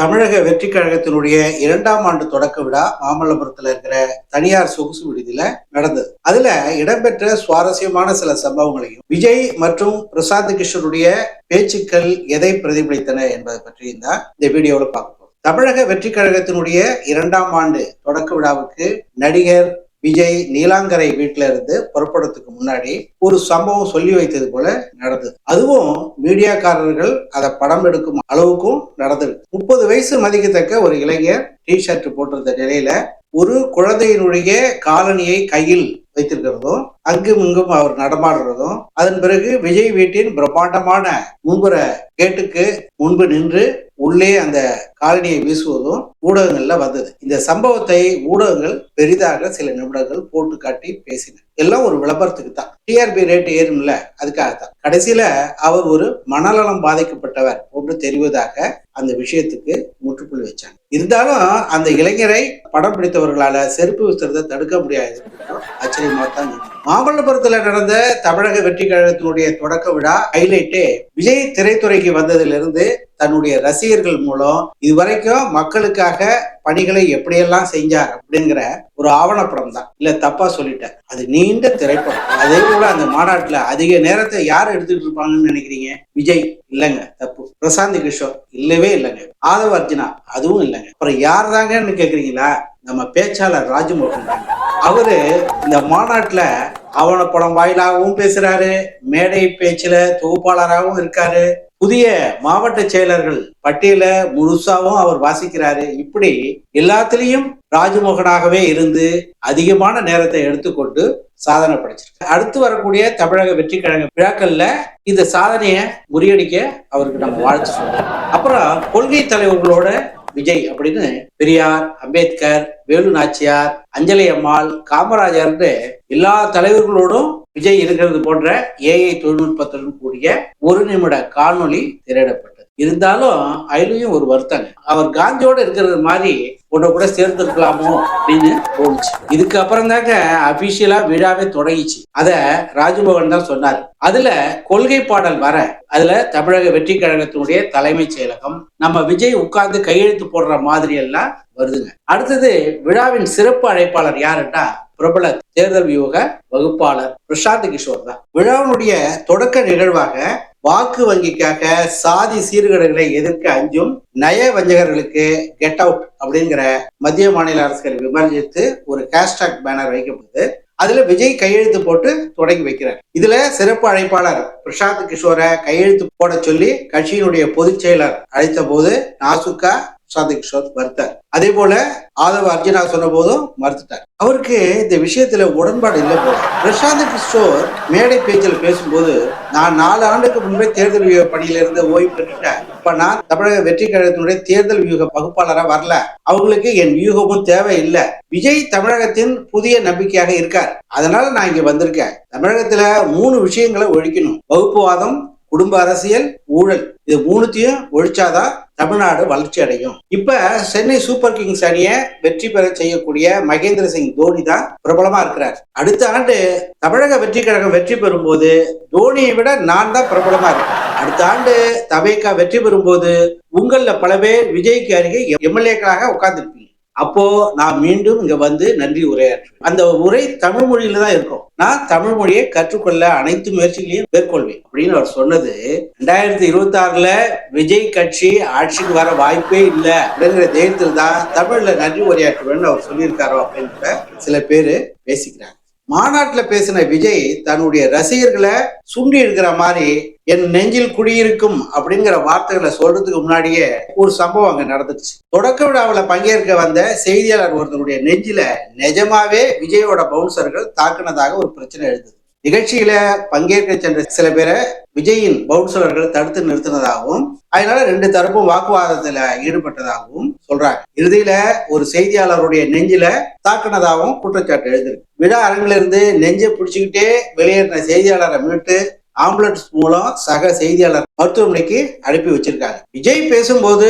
தமிழக வெற்றி கழகத்தினுடைய இரண்டாம் ஆண்டு தொடக்க விழா மாமல்லபுரத்துல இருக்கிற தனியார் சொகுசு விடுதியில நடந்தது. அதுல இடம்பெற்ற சுவாரஸ்யமான சில சம்பவங்களையும் விஜய் மற்றும் பிரசாந்த் கிஷோருடைய பேச்சுக்கள் எதை பிரதிபலித்தன என்பதை பற்றியும் தான் இந்த வீடியோவில் பார்க்க போறோம். தமிழக வெற்றி கழகத்தினுடைய இரண்டாம் ஆண்டு தொடக்க விழாவுக்கு நடிகர் விஜய் நீலாங்கரை வீட்டுல இருந்து புறப்படுறதுக்கு முன்னாடி ஒரு சம்பவம் சொல்லி வைத்தது போல நடந்தது. அதுவும் மீடியாக்காரர்கள் அதை படம் எடுக்கும் அளவுக்கும் நடந்தது. முப்பது வயசு மதிக்கத்தக்க ஒரு இளைஞர் டி ஷர்ட் போட்டிருந்த நிலையில ஒரு குழந்தையினுடைய காலனியை கையில் வைத்திருக்கிறதும் அங்கும் இங்கும் அவர் நடமாடுறதும் அதன் பிறகு விஜய் வீட்டின் பிரம்மாண்டமான முன்புற கேட்டுக்கு முன்பு நின்று உள்ளே அந்த காலனியை வீசுவதும் ஊடகங்கள்ல வந்தது. இந்த சம்பவத்தை ஊடகங்கள் பெரிதாக சில நிமிடங்கள் போட்டு காட்டி பேசின. எல்லாம் ஒரு விளம்பரத்துக்கு தான். டிஆர்பி ரேட் ஏறும்ல அதுக்காக தான். கடைசியில அவர் ஒரு மனநலம் பாதிக்கப்பட்டவர் ஒன்று தெரிவதாக அந்த விஷயத்துக்கு முற்றுப்புள்ளி வச்சாங்க. இருந்தாலும் அந்த இளைஞரை படம் பிடித்தவர்களால செருப்பு விசுறதை தடுக்க முடியாது. ஆச்சரியமா தான் இருக்கு. மாமல்லபுரத்துல நடந்த தமிழக வெற்றி கழகத்தினுடைய தொடக்க விழா ஹைலைட்டே விஜய் திரைத்துறைக்கு வந்ததிலிருந்து தன்னுடைய ரசிகர்கள் மூலம் இதுவரைக்கும் மக்களுக்காக பணிகளை எப்படியெல்லாம் செஞ்சார் அப்படிங்கிற ஒரு ஆவணப்படம் தான். இல்ல தப்பா சொல்லிட்டேன். அது நீண்ட திரைப்படம். அதே போல அந்த மாநாட்டுல அதிக நேரத்தை யார் எடுத்துட்டு இருப்பாங்கன்னு நினைக்கிறீங்க? விஜய் இல்லைங்க தப்பு. பிரசாந்த் கிஷோர் இல்லவே இல்லைங்க. ஆதவ அர்ஜுனா அதுவும் இல்லைங்க. அப்புறம் யார் தாங்கன்னு கேக்குறீங்களா? நம்ம பேச்சாளர் ராஜமோகன் தாங்க. அவரு இந்த மாநாட்டுல ஆவணப்படம் வாயிலாகவும் பேசுறாரு மேடை பேச்சுல தொகுப்பாளராகவும் இருக்காரு. புதிய மாவட்ட செயலர்கள் பட்டியல முழுசாவும் அவர் வாசிக்கிறாரு. இப்படி எல்லாத்துலயும் ராஜமோகனாகவே இருந்து அதிகமான நேரத்தை எடுத்துக்கொண்டு சாதனை படைச்சிருக்கு அடுத்து வரக்கூடிய தமிழக வெற்றி கழக விழாக்கள்ல இந்த சாதனையை முறியடிக்க அவருக்கு நம்ம வாழ்த்து சொல்றோம். அப்புறம் கொள்கை தலைவர்களோட விஜய் அப்படின்னு பெரியார் அம்பேத்கர் வேலு நாச்சியார் அஞ்சலி அம்மாள் காமராஜர்னு எல்லா தலைவர்களோடும் விஜய் இருக்கிறது போன்ற ஏஐ தொழில்நுட்பத்துடன் கூடிய ஒரு நிமிட காணொளி திரையிடப்பட்டது. இருந்தாலும் அதுலயும் ஒரு வருத்தங்க. அவர் காந்தியோட இருக்கிறது மாதிரி உன்னை கூட சேர்ந்திருக்கலாமோ அப்படின்னு தோணுச்சு. இதுக்கப்புறம் தாங்க அபிஷியலா விழாவே தொடங்கிச்சு. அத ராஜ்பவன் தான் சொன்னார். அதுல கொள்கை பாடல் வர அதுல தமிழக வெற்றி கழகத்தினுடைய தலைமைச் செயலகம் நம்ம விஜய் உட்கார்ந்து கையெழுத்து போடுற மாதிரி எல்லாம் வருதுங்க. அடுத்தது விழாவின் சிறப்பு அழைப்பாளர் யாருன்னா பிரபல தேர்தல் வியூக வகுப்பாளர் பிரசாந்த் கிஷோர் தான். விழாவினுடைய தொடக்க நிகழ்வாக வாக்கு வங்கிக்காக சாதி சீர்கேடுகளை எதிர்க்க அஞ்சும் நய வஞ்சகர்களுக்கு கெட் அவுட் அப்படிங்கிற மத்திய மாநில அரசுகள் விமர்சித்து ஒரு ஹேஷ்டாக் பேனர் வைக்கப்படுது அதுல விஜய் கையெழுத்து போட்டு தொடங்கி வைக்கிறார். இதுல சிறப்பு அழைப்பாளர் பிரசாந்த் கிஷோரை கையெழுத்து போட சொல்லி கட்சியினுடைய பொதுச் செயலர் அழைத்த போது நாசுக்கா பிரசாந்த் கிஷோர் மறுத்தார். அதே போல ஆதவ அர்ஜுனா சொன்ன போதும் மறுத்துட்டார். அவருக்கு இந்த விஷயத்துல உடன்பாடு இல்லை போல. பிரசாந்த் கிஷோர் மேடை பேச்சில் பேசும்போது நான் நாலு ஆண்டுக்கு முன்பே தேர்தல் வியூக பணியில இருந்து ஓய்வு பெற்றுட்டேன். இப்ப நான் தமிழக வெற்றி கழகத்தினுடைய தேர்தல் வியூக வகுப்பாளரா வரல. அவங்களுக்கு என் வியூகமும் தேவை இல்லை விஜய் தமிழகத்தின் புதிய நம்பிக்கையாக இருக்கார். அதனால நான் இங்க வந்திருக்கேன். தமிழகத்துல மூணு விஷயங்களை ஒழிக்கணும். வகுப்புவாதம் குடும்ப அரசியல் ஊழல் இது மூணுத்தையும் ஒழிச்சாதான் தமிழ்நாடு வளர்ச்சி அடையும். இப்ப சென்னை சூப்பர் கிங்ஸ் அணியை வெற்றி பெற செய்யக்கூடிய மகேந்திர சிங் தோனி தான் பிரபலமா இருக்கிறார். அடுத்த ஆண்டு தமிழக வெற்றி கழகம் வெற்றி பெறும்போது தோனியை விட நான் தான் பிரபலமா இருக்கேன். அடுத்த ஆண்டு தபேக்கா வெற்றி பெறும்போது உங்களில் பல பேர் விஜய்க்கு அருகே எம்எல்ஏக்களாக உட்கார்ந்துருப்பீங்க. அப்போ நான் மீண்டும் இங்க வந்து நன்றி உரையாற்றுவேன். அந்த உரை தமிழ் மொழியில தான் இருக்கும். நான் தமிழ் மொழியை கற்றுக்கொள்ள அனைத்து முயற்சிகளையும் மேற்கொள்வேன். அப்படின்னு அவர் சொன்னது ரெண்டாயிரத்தி இருபத்தி ஆறுல விஜய் கட்சி ஆட்சிக்கு வர வாய்ப்பே இல்லை அப்படிங்கிற தைரியத்தில் தான் தமிழ்ல நன்றி உரையாற்றுவேன்னு அவர் சொல்லியிருக்காரோ அப்படின்ற சில பேரு பேசிக்கிறாங்க. மாநாட்டுல பேசின விஜய் தன்னுடைய ரசிகர்களை சுண்டி இருக்கிற மாதிரி என் நெஞ்சில் குடியிருக்கும் அப்படிங்கிற வார்த்தைகளை சொல்றதுக்கு முன்னாடியே ஒரு சம்பவம் அங்க நடந்துச்சு. தொடக்க விழாவில் பங்கேற்க வந்த செய்தியாளர் ஒருத்தருடைய நெஞ்சில நிஜமாவே விஜயோட பவுன்சர்கள் தாக்குனதாக ஒரு பிரச்சனை எழுதுது நிகழ்ச்சியில பங்கேற்க சென்ற சில பேரை விஜயின் பவுன்சலர்கள் தடுத்து நிறுத்தினதாகவும் அதனால ரெண்டு தரப்பும் வாக்குவாதத்துல ஈடுபட்டதாகவும் சொல்றாங்க. இறுதியில ஒரு செய்தியாளருடைய நெஞ்சில தாக்குனதாகவும் குற்றச்சாட்டு எழுதிருக்கு விழா அரங்கிலிருந்து நெஞ்சை பிடிச்சுக்கிட்டே வெளியேறின செய்தியாளரை மீட்டு ஆம்புலன்ஸ் மூலம் சக செய்தியாளர் மருத்துவமனைக்கு அனுப்பி வச்சிருக்காங்க. விஜய் பேசும்போது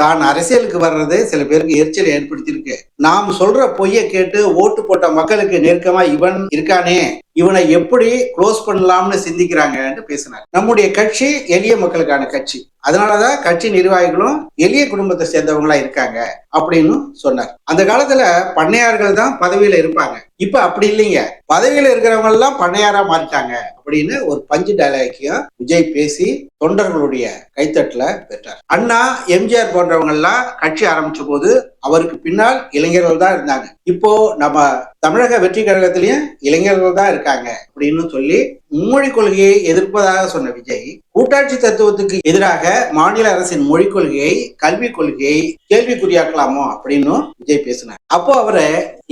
தான் அரசியலுக்கு வர்றது சில பேருக்கு எரிச்சலை ஏற்படுத்தியிருக்கு. நாம் சொல்ற பொய்யை கேட்டு ஓட்டு போட்ட மக்களுக்கு நெருக்கமா இவன் இருக்கானே இவனை எப்படி க்ளோஸ் பண்ணலாம்னு சிந்திக்கிறாங்கன்னு பேசினார். நம்முடைய கட்சி எளிய மக்களுக்கான கட்சி. அதனாலதான் கட்சி நிர்வாகிகளும் எளிய குடும்பத்தை சேர்ந்தவங்களா இருக்காங்க அப்படின்னு சொன்னார். அந்த காலத்துல பண்ணையார்கள் தான் பதவியில இருப்பாங்க. இப்ப அப்படி இல்லைங்க. பதவியில இருக்கிறவங்க எல்லாம் பண்ணையாரா மாறிட்டாங்க அப்படின்னு ஒரு பஞ்சு டயலாக்கையும் விஜய் பேசி தொண்டர்களுடைய கைத்தட்டுல பெற்றார். அண்ணா எம்ஜிஆர் போன்றவங்க எல்லாம் கட்சி ஆரம்பிச்ச போது அவருக்கு பின்னால் இளைஞர்கள் தான் இருந்தாங்க. இப்போ நம்ம தமிழக வெற்றி கழகத்திலயும் இளைஞர்கள் தான் இருக்காங்க அப்படின்னு சொல்லி மும்மொழி கொள்கையை எதிர்ப்பதாக சொன்ன விஜய் கூட்டாட்சி தத்துவத்துக்கு எதிராக மாநில அரசின் மொழிக் கொள்கையை கல்விக் கொள்கையை கேள்விக்குறியாக்கலாமோ அப்படின்னு விஜய் பேசினார். அப்போ அவரு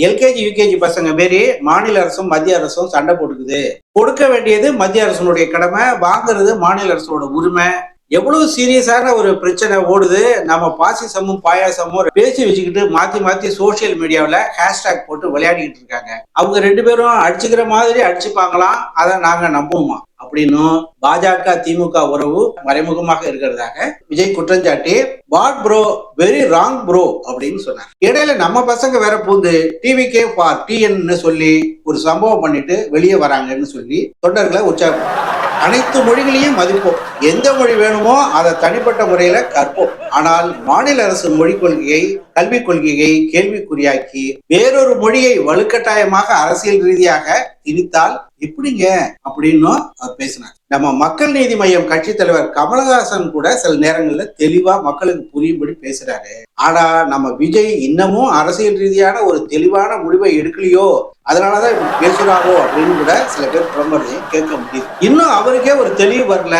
எல்கேஜி யூகேஜி பசங்க மாரி மாநில அரசும் மத்திய அரசும் சண்டை போட்டுக்குது. கொடுக்க வேண்டியது மத்திய அரசனுடைய கடமை வாங்குறது மாநில அரசோட உரிமை எவ்வளவு சீரியஸான ஒரு பிரச்சனை ஓடுது. நம்ம பாசிசமும் பாயாசமும் பேசி வச்சுக்கிட்டு மாத்தி மாத்தி சோசியல் மீடியாவில் ஹேஷ்டேக் போட்டு விளையாடிக்கிட்டு இருக்காங்க. அவங்க ரெண்டு பேரும் அடிச்சுக்கிற மாதிரி அடிச்சுப்பாங்களாம். அதை நாங்க நம்புவோமா? அப்படின்னும் பாஜக திமுக உறவு மறைமுகமாக இருக்கிறதாக Vijay குற்றஞ்சாட்டி what bro very wrong bro அப்படின்னு சொன்னார். இடையில நம்ம பசங்க வேற பூந்து டிவிகே ஃபார் டிஎன்னு சொல்லி ஒரு சம்பவம் பண்ணிட்டு வெளியே வராங்கன்னு சொல்லி தொண்டர்களை உற்சாகம் அனைத்து மொழிகளையும் மதிப்போம். எந்த மொழி வேணுமோ அதை தனிப்பட்ட முறையில கற்போம். ஆனால் மாநில அரசு மொழி கொள்கையை கல்விக் கொள்கையை கேள்விக்குறியாக்கி வேறொரு மொழியை வலுக்கட்டாயமாக அரசியல் ரீதியாக திணித்தால் எப்படிங்க அப்படின்னு அவர் பேசினார். நம்ம மக்கள் நீதி மையம் கட்சி தலைவர் கமலஹாசன் கூட சில நேரங்கள்ல தெளிவா மக்களுக்கு புரியும்படி பேசுறாரு. ஆனா நம்ம விஜய் இன்னமும் அரசியல் ரீதியான ஒரு தெளிவான முடிவை எடுக்கலையோ அதனாலதான் பேசுறாரோ அப்படின்னு கூட சில பேர் புலம்புறதையும் கேட்க முடியுது. இன்னும் அவருக்கே ஒரு தெளிவு வரல.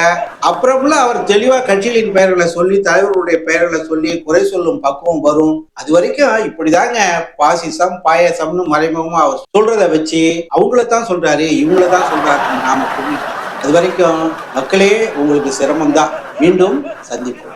அப்புறம்ல அவர் தெளிவா கட்சிகளின் பெயர்களை சொல்லி தலைவர்களுடைய பெயர்களை சொல்லி குறை சொல்லும் பக்குவம் வரும். அது வரைக்கும் இப்படிதாங்க. பாசிசம் பாயசம்னு மறைமுகமா அவர் சொல்றதை வச்சு அவங்களத்தான் சொல்றாரு இவங்களதான் சொல்றாரு நாம புரியும் அது வரைக்கும் மக்களே உங்களுக்கு சிரமம் தான் மீண்டும் சந்திப்போம்.